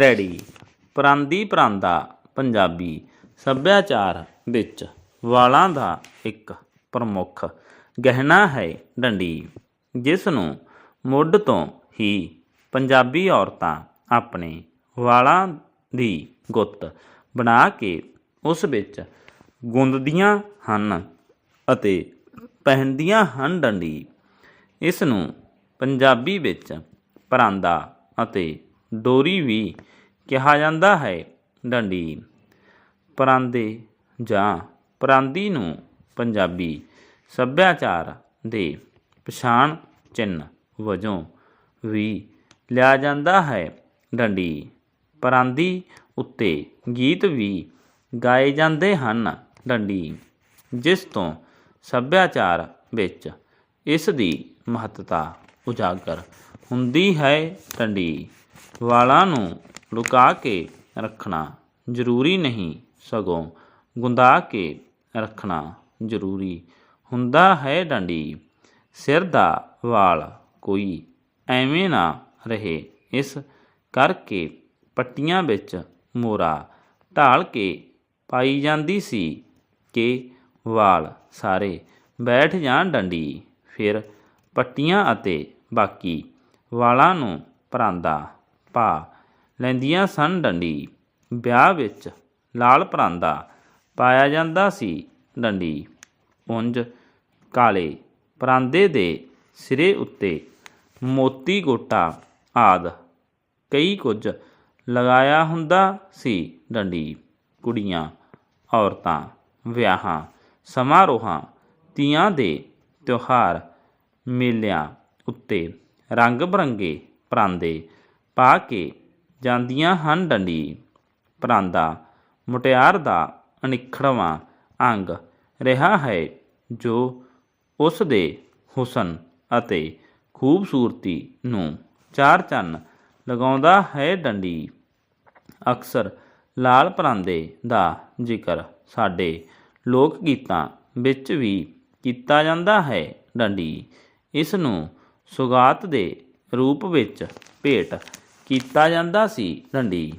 Ready. ਪਰਾਂਦੀ ਪਰਾਂਦਾ, ਪੰਜਾਬੀ ਸੱਭਿਆਚਾਰ ਵਿੱਚ ਵਾਲਾਂ ਦਾ ਇੱਕ ਪ੍ਰਮੁੱਖ ਗਹਿਣਾ ਹੈ ਡੰਡੀ, ਜਿਸ ਨੂੰ ਮੁੱਢ ਤੋਂ ਹੀ ਪੰਜਾਬੀ ਔਰਤਾਂ ਆਪਣੇ ਵਾਲਾਂ ਦੀ ਗੁੱਤ ਬਣਾ ਕੇ ਉਸ ਵਿੱਚ ਗੁੰਦਦੀਆਂ ਹਨ ਅਤੇ ਪਹਿਨਦੀਆਂ ਹਨ ਡੰਡੀ। ਇਸ ਨੂੰ ਪੰਜਾਬੀ ਵਿੱਚ ਪਰਾਂਦਾ ਅਤੇ ਡੋਰੀ ਵੀ ਕਿਹਾ ਜਾਂਦਾ ਹੈ, ਡੰਡੀ। ਪਰਾਂਦੇ ਜਾਂ ਪਰਾਂਦੀ ਨੂੰ ਪੰਜਾਬੀ ਸੱਭਿਆਚਾਰ ਦੇ ਪਛਾਣ ਚਿੰਨ੍ਹ ਵਜੋਂ ਵੀ ਲਿਆ ਜਾਂਦਾ ਹੈ, ਡੰਡੀ। ਪਰਾਂਦੀ ਉੱਤੇ ਗੀਤ ਵੀ ਗਾਏ ਜਾਂਦੇ ਹਨ, ਡੰਡੀ। ਜਿਸ ਤੋਂ ਸੱਭਿਆਚਾਰ ਵਿੱਚ ਇਸ ਦੀ ਮਹੱਤਤਾ ਉਜਾਗਰ ਹੁੰਦੀ ਹੈ, ਡੰਡੀ। ਵਾਲਾਂ ਨੂੰ ਲੁਕਾ ਕੇ ਰੱਖਣਾ ਜ਼ਰੂਰੀ ਨਹੀਂ, ਸਗੋਂ ਗੁੰਦਾ ਕੇ ਰੱਖਣਾ ਜ਼ਰੂਰੀ ਹੁੰਦਾ ਹੈ ਡੰਡੀ। ਸਿਰ ਦਾ ਵਾਲ ਕੋਈ ਐਵੇਂ ਨਾ ਰਹੇ, ਇਸ ਕਰਕੇ ਪੱਟੀਆਂ ਵਿੱਚ ਮੋਰਾ ਢਾਲ ਕੇ ਪਾਈ ਜਾਂਦੀ ਸੀ ਕਿ ਵਾਲ ਸਾਰੇ ਬੈਠ ਜਾਣ ਡੰਡੀ। ਫਿਰ ਪੱਟੀਆਂ ਅਤੇ ਬਾਕੀ ਵਾਲਾਂ ਨੂੰ ਪਰਾਂਦਾ ਪਾ ਲੈਂਦੀਆਂ ਸਨ ਡੰਡੀ। ਵਿਆਹ ਵਿੱਚ ਲਾਲ ਪਰਾਂਦਾ ਪਾਇਆ ਜਾਂਦਾ ਸੀ ਡੰਡੀ। ਉਂਝ ਕਾਲੇ ਪਰਾਂਦੇ ਦੇ ਸਿਰੇ ਉੱਤੇ ਮੋਤੀ ਗੋਟਾ ਆਦ ਕਈ ਕੁਝ ਲਗਾਇਆ ਹੁੰਦਾ ਸੀ ਡੰਡੀ। ਕੁੜੀਆਂ, ਔਰਤਾਂ, ਵਿਆਹਾਂ, ਸਮਾਰੋਹਾਂ, ਤੀਆਂ ਦੇ ਤਿਉਹਾਰ ਮੇਲਿਆਂ ਉੱਤੇ ਰੰਗ ਬਰੰਗੇ ਪਰਾਂਦੇ ਪਾ ਕੇ ਜਾਂਦੀਆਂ ਹਨ ਡੰਡੀ, ਪਰਾਂਦਾ, ਮੁਟਿਆਰ ਦਾ ਅਨਿਖੜਵਾਂ ਅੰਗ ਰਿਹਾ ਹੈ, ਜੋ ਉਸ ਦੇ ਹੁਸਨ ਅਤੇ ਖੂਬਸੂਰਤੀ ਨੂੰ ਚਾਰ ਚੰਨ ਲਗਾਉਂਦਾ ਹੈ ਡੰਡੀ। ਅਕਸਰ ਲਾਲ ਪਰਾਂਦੇ ਦਾ ਜ਼ਿਕਰ ਸਾਡੇ ਲੋਕ ਗੀਤਾਂ ਵਿੱਚ ਵੀ ਕੀਤਾ ਜਾਂਦਾ ਹੈ ਡੰਡੀ। ਇਸ ਨੂੰ ਸੁਗਾਤ ਦੇ ਰੂਪ ਵਿੱਚ ਭੇਟ ਕੀਤਾ ਜਾਂਦਾ ਸੀ ਡੰਡੀ।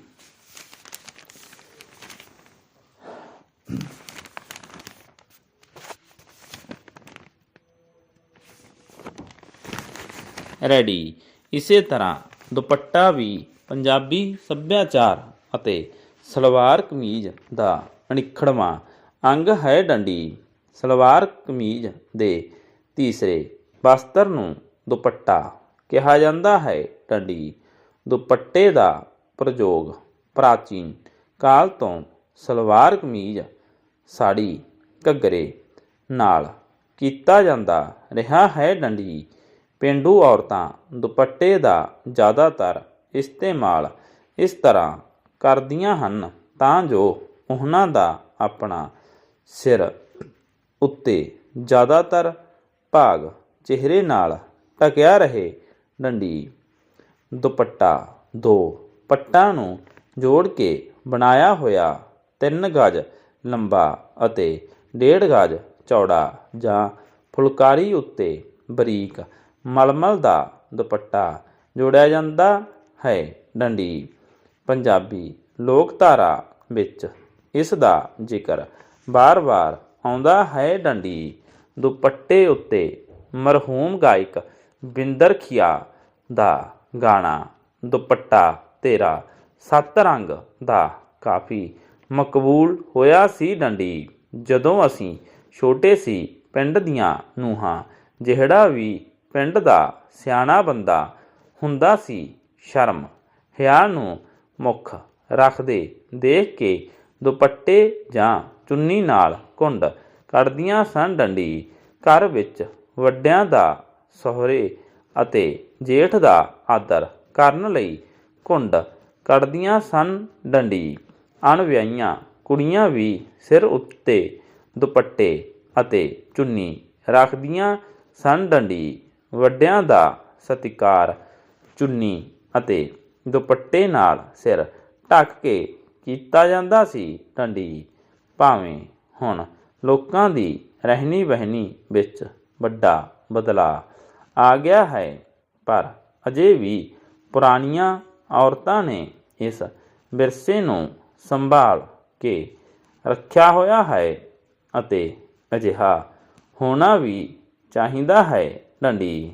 ਰੈਡੀ। ਇਸੇ ਤਰ੍ਹਾਂ ਦੁਪੱਟਾ ਵੀ ਪੰਜਾਬੀ ਸੱਭਿਆਚਾਰ ਅਤੇ ਸਲਵਾਰ ਕਮੀਜ਼ ਦਾ ਅਨਿਖੜਵਾਂ ਅੰਗ ਹੈ ਡੰਡੀ। ਸਲਵਾਰ ਕਮੀਜ਼ ਦੇ ਤੀਸਰੇ ਬਸਤਰ ਨੂੰ ਦੁਪੱਟਾ ਕਿਹਾ ਜਾਂਦਾ ਹੈ ਡੰਡੀ। ਦੁਪੱਟੇ ਦਾ ਪ੍ਰਯੋਗ ਪ੍ਰਾਚੀਨ ਕਾਲ ਤੋਂ ਸਲਵਾਰ ਕਮੀਜ਼, ਸਾੜੀ, ਘੱਗਰੇ ਨਾਲ ਕੀਤਾ ਜਾਂਦਾ ਰਿਹਾ ਹੈ। ਡੰਡੀ, ਪੇਂਡੂ ਔਰਤਾਂ ਦੁਪੱਟੇ ਦਾ ਜ਼ਿਆਦਾਤਰ ਇਸਤੇਮਾਲ ਇਸ ਤਰ੍ਹਾਂ ਕਰਦੀਆਂ ਹਨ ਤਾਂ ਜੋ ਉਹਨਾਂ ਦਾ ਆਪਣਾ ਸਿਰ ਉੱਤੇ ਜ਼ਿਆਦਾਤਰ ਭਾਗ ਚਿਹਰੇ ਨਾਲ ਢਕਿਆ ਰਹੇ। ਡੰਡੀ ਦੁਪੱਟਾ ਦੋ। ਪੱਟਾਂ ਨੂੰ ਜੋੜ ਕੇ ਬਣਾਇਆ ਹੋਇਆ 3 ਗਜ ਲੰਬਾ ਅਤੇ 1.5 ਗਜ ਚੌੜਾ ਜਾਂ ਫੁਲਕਾਰੀ ਉੱਤੇ ਬਰੀਕ ਮਲਮਲ ਦਾ ਦੁਪੱਟਾ ਜੋੜਿਆ ਜਾਂਦਾ ਹੈ। ਡੰਡੀ। ਪੰਜਾਬੀ ਲੋਕਧਾਰਾ ਵਿੱਚ ਇਸ ਦਾ ਜ਼ਿਕਰ ਬਾਰ-ਬਾਰ ਆਉਂਦਾ ਹੈ। ਡੰਡੀ। ਦੁਪੱਟੇ ਉੱਤੇ ਮਰਹੂਮ ਗਾਇਕ ਬਿੰਦਰ ਖਿਆ ਦਾ ਗਾਣਾ, ਦੁਪੱਟਾ ਤੇਰਾ, ਸੱਤ ਰੰਗ ਦਾ ਕਾਫੀ ਮਕਬੂਲ ਹੋਇਆ ਸੀ ਡੰਡੀ। ਜਦੋਂ ਅਸੀਂ ਛੋਟੇ ਸੀ, ਪਿੰਡ ਦੀਆਂ ਨੂੰਹਾਂ, ਜਿਹੜਾ ਵੀ ਪਿੰਡ ਦਾ ਸਿਆਣਾ ਬੰਦਾ ਹੁੰਦਾ ਸੀ, ਸ਼ਰਮ ਹਿਆ ਨੂੰ ਮੁੱਖ ਰੱਖਦੇ ਦੇਖ ਕੇ ਦੁਪੱਟੇ ਜਾਂ ਚੁੰਨੀ ਨਾਲ ਕੁੰਡ ਕੱਢਦੀਆਂ ਸਨ ਡੰਡੀ। ਘਰ ਵਿੱਚ ਵੱਡਿਆਂ ਦਾ ਸਹੁਰੇ ਅਤੇ ਜੇਠ ਦਾ ਆਦਰ ਕਰਨ ਲਈ ਕੁੰਡ ਕੱਢਦੀਆਂ ਸਨ ਡੰਡੀ। ਅਣਵਿਆਹੀਆਂ ਕੁੜੀਆਂ ਵੀ ਸਿਰ ਉੱਤੇ ਦੁਪੱਟੇ ਅਤੇ ਚੁੰਨੀ ਰੱਖਦੀਆਂ ਸਨ ਡੰਡੀ। ਵੱਡਿਆਂ ਦਾ ਸਤਿਕਾਰ ਚੁੰਨੀ ਅਤੇ ਦੁਪੱਟੇ ਨਾਲ ਸਿਰ ਢੱਕ ਕੇ ਕੀਤਾ ਜਾਂਦਾ ਸੀ ਡੰਡੀ। ਭਾਵੇਂ ਹੁਣ ਲੋਕਾਂ ਦੀ ਰਹਿਣੀ ਬਹਿਣੀ ਵਿੱਚ ਵੱਡਾ ਬਦਲਾਅ ਆ ਗਿਆ ਹੈ। ਪਰ ਅਜੇ ਵੀ ਪੁਰਾਣੀਆਂ ਔਰਤਾਂ ਨੇ ਇਸ ਵਿਰਸੇ ਨੂੰ ਸੰਭਾਲ ਕੇ ਰੱਖਿਆ ਹੋਇਆ ਹੈ ਅਤੇ ਅਜਿਹਾ ਹੋਣਾ ਵੀ ਚਾਹੀਦਾ ਹੈ। ਡੰਡੀ